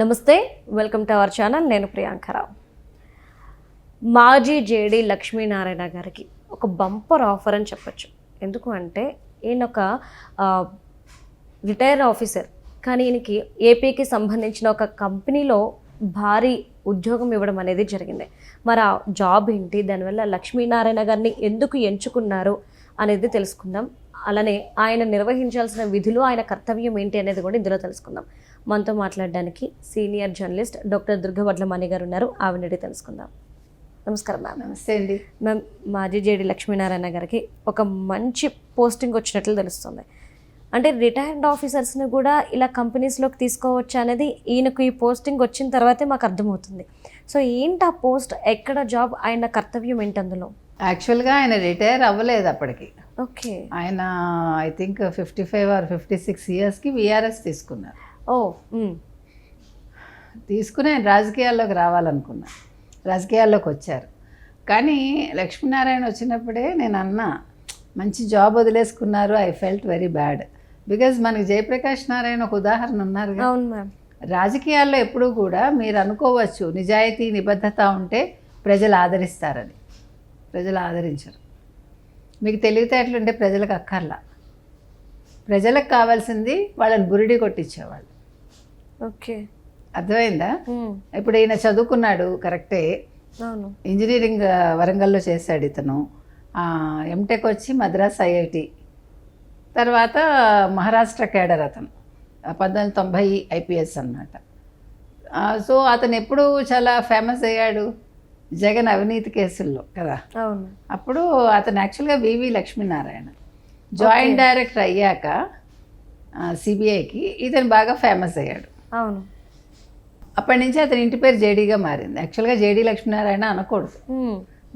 నమస్తే welcome to our channel. నేను ప్రియాంకరావు మాజీ జేడి లక్ష్మీనారాయణ గారికి ఒక బంపర్ ఆఫర్ అని చెప్పచ్చు. ఎందుకు అంటే ఈయన ఒక రిటైర్ ఆఫీసర్. కానీ ఈయనకి ఏపీకి సంబంధించిన ఒక కంపెనీలో భారీ ఉద్యోగం ఇవ్వడం అనేది జరిగింది. మరి ఆ జాబ్ ఏంటి? దానివల్ల లక్ష్మీనారాయణ గారిని ఎందుకు ఎంచుకున్నారు? అనేది తెలుసుకుందాం. అలానే ఆయన నిర్వహించాల్సిన విధులు ఆయన కర్తవ్యం ఏంటి అనేది కూడా ఇందులో తెలుసుకుందాం. మనతో మాట్లాడడానికి senior journalist doctor Durgavadla Mani గారు ఉన్నారు. ఆవిడని తెలుసుకుందాం. నమస్కారం మ్యామ్. నమస్తే అండి. మ్యామ్ మాజీ జేడి లక్ష్మీనారాయణ గారికి ఒక మంచి పోస్టింగ్ వచ్చినట్లు తెలుస్తుంది. అంటే రిటైర్డ్ ఆఫీసర్స్ని కూడా ఇలా కంపెనీస్లోకి తీసుకోవచ్చు అనేది ఈయనకు ఈ పోస్టింగ్ వచ్చిన తర్వాతే మాకు అర్థమవుతుంది. సో ఏంటి ఆ పోస్ట్? ఎక్కడ జాబ్? ఆయన కర్తవ్యం ఏంటి అందులో? యాక్చువల్గా ఆయన రిటైర్ అవ్వలేదు అప్పటికి. ఓకే. ఆయన I think fifty five or fifty six ఇయర్స్కి విఆర్ఎస్ తీసుకున్నారు. ఓ తీసుకుని ఆయన రాజకీయాల్లోకి రావాలనుకున్నారు రాజకీయాల్లోకి వచ్చారు. కానీ లక్ష్మీనారాయణ వచ్చినప్పుడే నేను అన్నా మంచి job వదిలేసుకున్నారు I felt very bad. Because మనకి జయప్రకాష్ నారాయణ ఒక ఉదాహరణ ఉన్నారు అవును మ్యామ్. రాజకీయాల్లో ఎప్పుడూ కూడా మీరు అనుకోవచ్చు నిజాయితీ నిబద్ధత ఉంటే ప్రజలు ఆదరిస్తారని. ప్రజలు ఆదరించరు. మీకు తెలివితేటలుంటే ప్రజలకు అక్కర్లా. ప్రజలకు కావాల్సింది వాళ్ళని బురిడి కొట్టించేవాళ్ళు. ఓకే. అర్థమైందా? ఇప్పుడు ఈయన చదువుకున్నాడు కరెక్టే. ఇంజనీరింగ్ వరంగల్లో చేశాడు ఇతను. ఎంటెక్ వచ్చి మద్రాస్ ఐఐటి. తర్వాత మహారాష్ట్ర కేడర్ అతను. పంతొమ్మిది వందల తొంభై ఐపీఎస్ అనమాట సో అతను ఎప్పుడు చాలా ఫేమస్ అయ్యాడు? జగన్ అవినీతి కేసుల్లో కదా. అవును. అప్పుడు అతను యాక్చువల్గా వివి లక్ష్మీనారాయణ. జాయింట్ డైరెక్టర్ అయ్యాక సిబిఐకి ఇతను బాగా ఫేమస్ అయ్యాడు. అవును. అప్పటి నుంచి అతని ఇంటి పేరు జేడీగా మారింది. యాక్చువల్గా జేడీ లక్ష్మీనారాయణ అనకూడదు.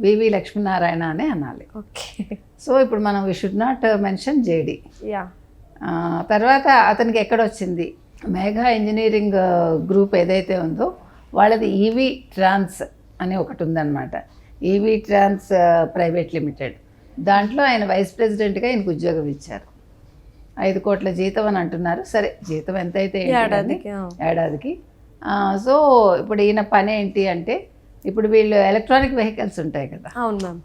వివి లక్ష్మీనారాయణ అనే అనాలి. ఓకే. సో ఇప్పుడు మనం we should not mention JD తర్వాత అతనికి ఎక్కడొచ్చింది మేఘా ఇంజనీరింగ్ గ్రూప్ ఏదైతే ఉందో వాళ్ళది ఈవీ ట్రాన్స్ అని ఒకటి ఉందన్నమాట ఈవీ ట్రాన్స్ ప్రైవేట్ లిమిటెడ్ దాంట్లో ఆయన వైస్ ప్రెసిడెంట్గా ఆయనకు ఉద్యోగం ఇచ్చారు. ఐదు కోట్ల జీతం అని అంటున్నారు. సరే జీతం ఏంటి కానీ ఏడాదికి. సో ఇప్పుడు ఈయన పని ఏంటి అంటే ఇప్పుడు వీళ్ళు ఎలక్ట్రానిక్ వెహికల్స్ ఉంటాయి కదా.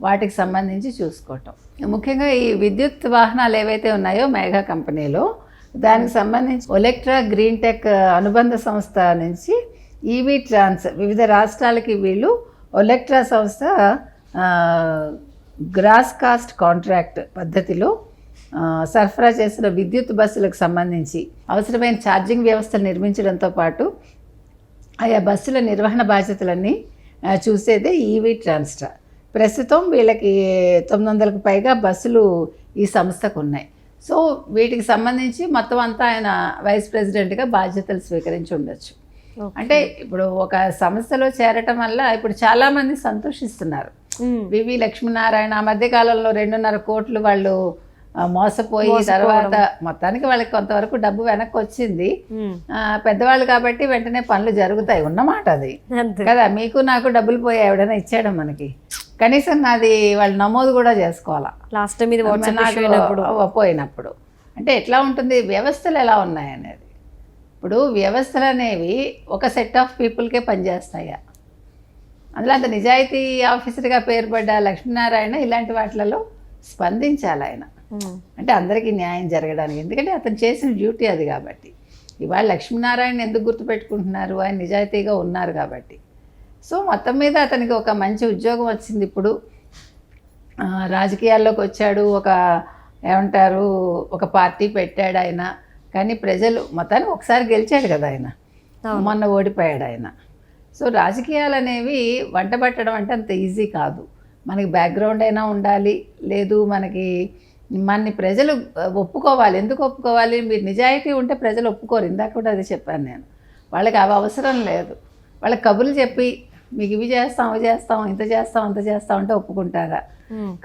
వాటికి సంబంధించి చూసుకోవటం. ముఖ్యంగా ఈ విద్యుత్ వాహనాలు ఏవైతే ఉన్నాయో మేఘా కంపెనీలో దానికి సంబంధించి ఒలెక్ట్రా గ్రీన్ టెక్ అనుబంధ సంస్థ నుంచి ఈవీ ట్రాన్స్ వివిధ రాష్ట్రాలకి వీళ్ళు ఒలెక్ట్రా సంస్థ గ్రాస్ కాస్ట్ కాంట్రాక్ట్ పద్ధతిలో సరఫరా చేసిన విద్యుత్ బస్సులకు సంబంధించి అవసరమైన ఛార్జింగ్ వ్యవస్థలు నిర్మించడంతో పాటు ఆయా బస్సుల నిర్వహణ బాధ్యతలన్నీ చూసేదే ఈవీ ట్రాన్స్టా ప్రస్తుతం వీళ్ళకి తొమ్మిది వందలకు పైగా బస్సులు ఈ సంస్థకు ఉన్నాయి. సో వీటికి సంబంధించి మొత్తం అంతా ఆయన వైస్ ప్రెసిడెంట్గా బాధ్యతలు స్వీకరించి ఉండొచ్చు. అంటే ఇప్పుడు ఒక సంస్థలో చేరటం వల్ల ఇప్పుడు చాలామంది సంతోషిస్తున్నారు. మ్, వివి లక్ష్మీనారాయణ ఆ మధ్య కాలంలో రెండున్నర కోట్లు వాళ్ళు మోసపోయి తర్వాత మొత్తానికి వాళ్ళకి కొంతవరకు డబ్బు వెనక్కి వచ్చింది ఆ, పెద్దవాళ్ళు కాబట్టి వెంటనే పనులు జరుగుతాయి ఉన్నమాట అది. కదా మీకు నాకు డబ్బులు పోయి ఎవడైనా ఇచ్చాడు మనకి? కనీసం నాది వాళ్ళు నమోదు కూడా చేసుకోవాలా? లాస్ట్ టైం ఇది పోయినప్పుడు. అంటే ఎట్లా ఉంటుంది? వ్యవస్థలు ఎలా ఉన్నాయి అనేది ఇప్పుడు వ్యవస్థలు అనేవి ఒక సెట్ ఆఫ్ పీపుల్కే పనిచేస్తాయా. అందులో అంత నిజాయితీ ఆఫీసర్గా పేరుపడ్డ లక్ష్మీనారాయణ ఇలాంటి వాటిలలో స్పందించాలి ఆయన. అంటే అందరికీ న్యాయం జరగడానికి. ఎందుకంటే అతను చేసిన డ్యూటీ అది కాబట్టి. ఇవాళ లక్ష్మీనారాయణ ఎందుకు గుర్తుపెట్టుకుంటున్నారు? ఆయన నిజాయితీగా ఉన్నారు కాబట్టి. సో మొత్తం మీద అతనికి ఒక మంచి ఉద్యోగం వచ్చింది ఇప్పుడు. రాజకీయాల్లోకి వచ్చాడు. ఒక ఏమంటారు? ఒక పార్టీ పెట్టాడు ఆయన. కానీ ప్రజలు మొత్తానికి ఒకసారి గెలిచాడు కదా ఆయన. మొన్న ఓడిపోయాడు ఆయన. సో రాజకీయాలు అనేవి వంట పట్టడం అంటే అంత ఈజీ కాదు. మనకి బ్యాక్గ్రౌండ్ అయినా ఉండాలి. లేదు మనకి మనని ప్రజలు ఒప్పుకోవాలి. ఎందుకు ఒప్పుకోవాలి? మీరు నిజాయితీ ఉంటే ప్రజలు ఒప్పుకోరు. ఇందాక కూడా అది చెప్పాను నేను. వాళ్ళకి అవి అవసరం లేదు. వాళ్ళకి కబుర్లు చెప్పి మీకు ఇవి చేస్తాం అవి చేస్తాం ఇంత చేస్తాం అంత చేస్తాం అంటే ఒప్పుకుంటారా?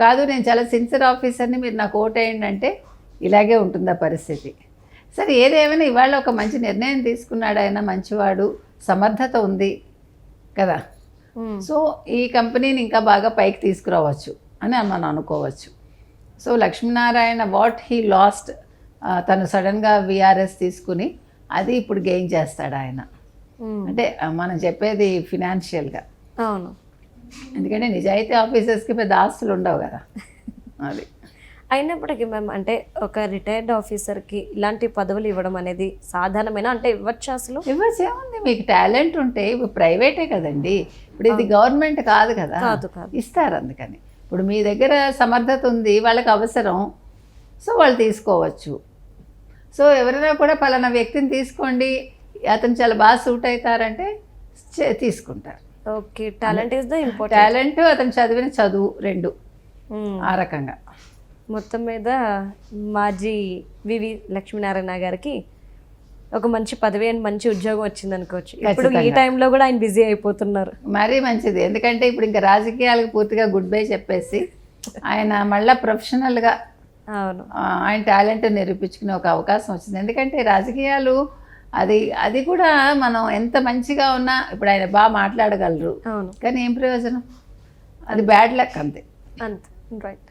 కాదు నేను చాలా సిన్సియర్ ఆఫీసర్ని మీరు నాకు ఓటేయండి అంటే ఇలాగే ఉంటుంది ఆ పరిస్థితి. సరే ఏదేమైనా ఇవాళ ఒక మంచి నిర్ణయం తీసుకున్నాడు ఆయన మంచివాడు సమర్థత ఉంది కదా. సో ఈ కంపెనీని ఇంకా బాగా పైకి తీసుకురావచ్చు అని మనం అనుకోవచ్చు. So Lakshminarayana what he lost తను సడన్గా విఆర్ఎస్ తీసుకుని అది ఇప్పుడు గెయిన్ చేస్తాడు ఆయన. అంటే మనం చెప్పేది ఫినాన్షియల్గా. అవును. ఎందుకంటే నిజాయితీ ఆఫీసర్స్కి పెద్ద ఆస్తులు ఉండవు కదా. అది. అయినప్పటికీ మ్యామ్ అంటే ఒక రిటైర్డ్ ఆఫీసర్కి ఇలాంటి పదవులు ఇవ్వడం అనేది సాధారణమైన? అంటే ఇవ్వచ్చు అసలు? ఇవ్వచ్చు ఏముంది మీకు టాలెంట్ ఉంటే ఇప్పుడు ప్రైవేటే కదండి. ఇప్పుడు ఇది గవర్నమెంట్ కాదు కదా. కాదు కాదు. ఇస్తారు అందుకని. ఇప్పుడు మీ దగ్గర సమర్థత ఉంది వాళ్ళకి అవసరం సో వాళ్ళు తీసుకోవచ్చు. సో ఎవరైనా కూడా పలానా వ్యక్తిని తీసుకోండి అతను చాలా బాగా సూట్ అవుతారంటే తీసుకుంటారు. Okay talent is the important talent అతను చదివిన చదువు రెండు. ఆ రకంగా. మొత్తం మీద మాజీ వివి లక్ష్మీనారాయణ గారికి ఒక మంచి పదవి అండ్ మంచి ఉద్యోగం వచ్చింది అనుకోవచ్చు. ఇప్పుడు ఈ. టైంలో కూడా ఆయన బిజీ అయిపోతున్నారు. మరీ మంచిది. ఎందుకంటే ఇప్పుడు ఇంకా రాజకీయాలకు పూర్తిగా గుడ్ బై చెప్పేసి ఆయన మళ్ళీ ప్రొఫెషనల్గా అవును. ఆయన టాలెంట్ నిరూపించుకునే ఒక అవకాశం వచ్చింది. ఎందుకంటే రాజకీయాలు అది అది కూడా మనం ఎంత మంచిగా ఉన్నా ఇప్పుడు ఆయన బాగా మాట్లాడగలరు. అవును. కానీ ఏం ప్రయోజనం? అది బ్యాడ్ లక్ అంతే. అంతే. Right